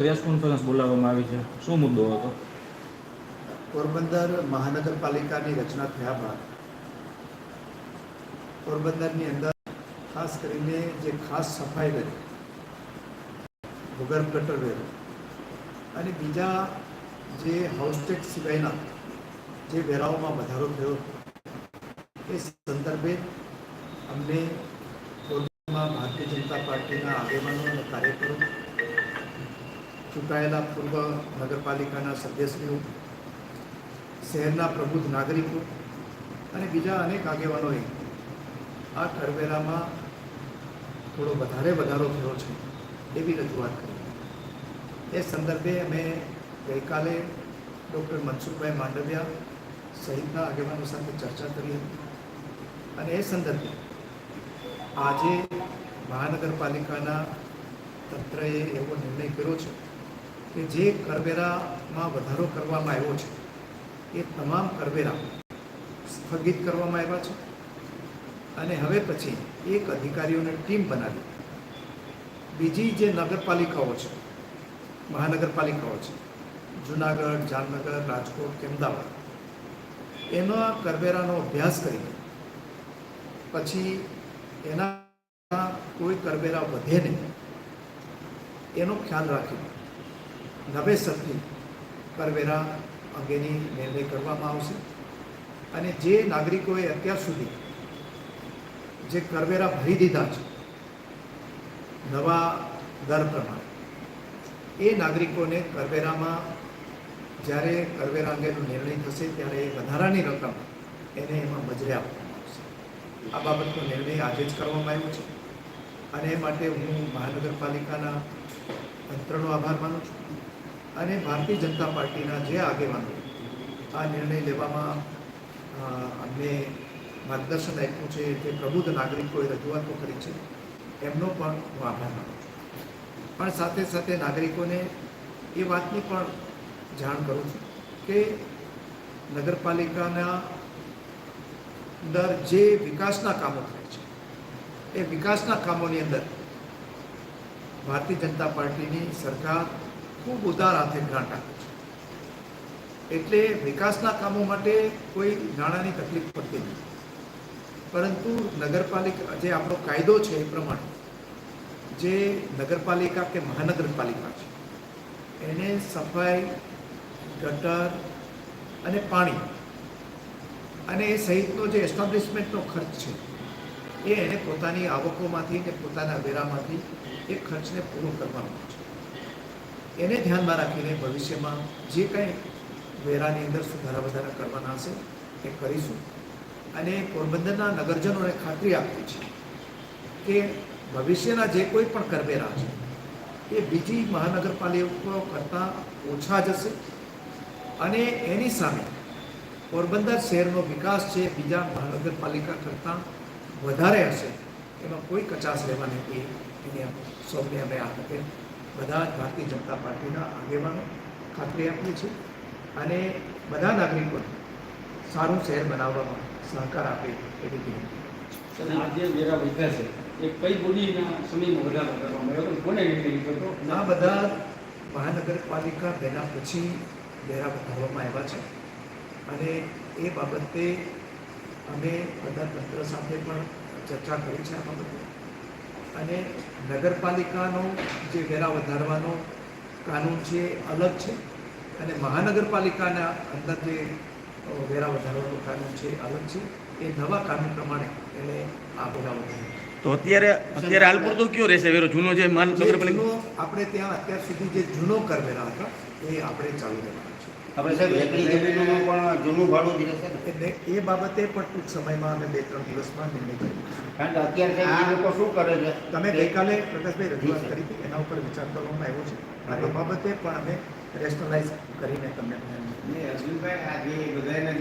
Press conference બોલાવવામાં આવી છે શું મુદ્દો હતો પોરબંદર મહાનગરપાલિકાની રચના થયા બાદ પોરબંદરની અંદર ખાસ કરીને જે ખાસ સફાઈ વેરો ભૂગર્ભ ગટર વેરો અને બીજા જે હાઉસટેક સિવાયના જે વેરાઓમાં વધારો થયો એ સંદર્ભે અમને પોરબંદરમાં ભારતીય જનતા પાર્ટીના આગેવાનો અને કાર્યકરો ચૂંટાયેલા પૂર્વ નગરપાલિકાના સદસ્યશ્રીઓ શહેરના પ્રબુદ્ધ નાગરિકો અને બીજા અનેક આગેવાનોએ આ કરવેરામાં થોડો વધારે વધારો થયો છે એવી રજૂઆત કરી. એ સંદર્ભે અમે ગઈકાલે ડૉક્ટર મનસુખભાઈ માંડવિયા સહિતના આગેવાનો સાથે ચર્ચા કરી હતી અને એ સંદર્ભે આજે મહાનગરપાલિકાના તંત્રએ એવો નિર્ણય કર્યો છે કે જે કરવેરામાં વધારો કરવામાં આવ્યો છે, એ તમામ કરવેરા સ્થગિત કરવામાં આવ્યા છે. અને હવે પછી એક અધિકારીઓની ટીમ બનાવી. બીજી જે નગરપાલિકાઓ છે, મહાનગરપાલિકાઓ છે, જુનાગઢ, જામનગર, રાજકોટ કે અમદાવાદ એના કરવેરાનો અભ્યાસ કરીને પછી એના કોઈ કરવેરા વધે નહીં, એનો ખ્યાલ રાખી નવેસરથી કરવેરા અંગેની નિર્ણય કરવામાં આવશે. અને જે નાગરિકોએ અત્યાર સુધી જે કરવેરા ભરી દીધા છે, નવા દર પ્રમાણે, એ નાગરિકોને કરવેરામાં જ્યારે કરવેરા અંગેનો નિર્ણય થશે ત્યારે એ વધારાની રકમ એને એમાં મજરે આપવામાં આવશે. આ બાબતનો નિર્ણય આજે જ કરવામાં આવ્યો છે. અને એ માટે હું મહાનગરપાલિકાના તંત્રનો આભાર માનું છું. અને ભારતીય જનતા પાર્ટીના જે આગેવાનો આ નિર્ણય લેવામાં અમને માર્ગદર્શન આપ્યું છે જે પ્રબુદ્ધ નાગરિકોએ રજૂઆતો કરી છે, એમનો પણ હું આભાર માનું છું. પણ સાથે સાથે નાગરિકોને એ વાતની પણ જાણ કરું છું કે નગરપાલિકાના અંદર જે વિકાસના કામો થાય છે, એ વિકાસના કામોની અંદર ભારતીય જનતા પાર્ટીની સરકાર ખૂબ ઉદાર હાથે ગ્રાન્ટ આપે છે. એટલે વિકાસના કામો માટે કોઈ નાણાંની તકલીફ પડતી નથી. પરંતુ નગરપાલિકા, જે આપણો કાયદો છે એ પ્રમાણે, જે નગરપાલિકા કે મહાનગરપાલિકા છે, એને સફાઈ, ગટર અને પાણી અને એ સહિતનો જે એસ્ટાબ્લિશમેન્ટનો ખર્ચ છે, એ એને પોતાની આવકોમાંથી કે પોતાના વેરામાંથી એ ખર્ચને પૂરો કરવાનો છે. એને ધ્યાનમાં રાખીને ભવિષ્યમાં જે કંઈ વેરાની અંદર સુધારા વધારા કરવાના હશે, એ કરીશું. અને પોરબંદરના નગરજનોને ખાતરી આપવી છે કે ભવિષ્યના જે કોઈ પણ કરવેરા છે, એ બીજી મહાનગરપાલિકાઓ કરતાં ઓછા જશે અને એની સામે પોરબંદર શહેરનો વિકાસ છે, બીજા મહાનગરપાલિકા કરતાં વધારે હશે, એમાં કોઈ કચાશ રહેવાની નથી એની સૌને અમે આ બધા જ ભારતીય જનતા પાર્ટીના આગેવાનો ખાતરી આપીએ છીએ અને બધા નાગરિકો સારું શહેર બનાવવામાં સહકાર આપે એવી વિનંતી અને આ જે વેરા વધ્યા છે. એ કઈ બોલીના સમયમાં વધારો કરવામાં આવ્યો? હતો કોને નિર્ણય હતો? આ બધા મહાનગરપાલિકા બેના પછી વેરા વધારવામાં આવ્યા છે. અને એ બાબતે અમે બધા તંત્ર સાથે પણ ચર્ચા કરી છે આ બાબતે. અને નગરપાલિકાનો જે વેરા વધારવાનો કાનૂન છે અલગ છે અને મહાનગરપાલિકાના અંદર જે વેરા વધારવાનો કાનૂન છે અલગ છે. એ નવા કાનૂન પ્રમાણે એને આ વેરા વધારે તો અત્યારે અત્યારે હાલ પૂરતો કયો રહેશે? વેરો જૂનો જે માલ આપણે ત્યાં અત્યાર સુધી જે જૂનો કરવેરા હતા એ આપણે ચાલુ રહેવાના છે આપણે સાહેબ એકલી જમીનોમાં પણ જૂનું ભાડું જ રહેશે? એટલે એ બાબતે પણ ટૂંક સમયમાં અમે બે ત્રણ દિવસમાં નિર્ણય કરીશું કારણ કે અત્યારે આ લોકો શું કરે છે? તમે ગઈકાલે પ્રકાશભાઈ રજૂઆત કરી હતી એના ઉપર વિચાર કરવામાં આવ્યો છે. અને એ બાબતે પણ અમે રેશનલાઇઝ કરીને તમને અર્જુનભાઈ આ જે બધાને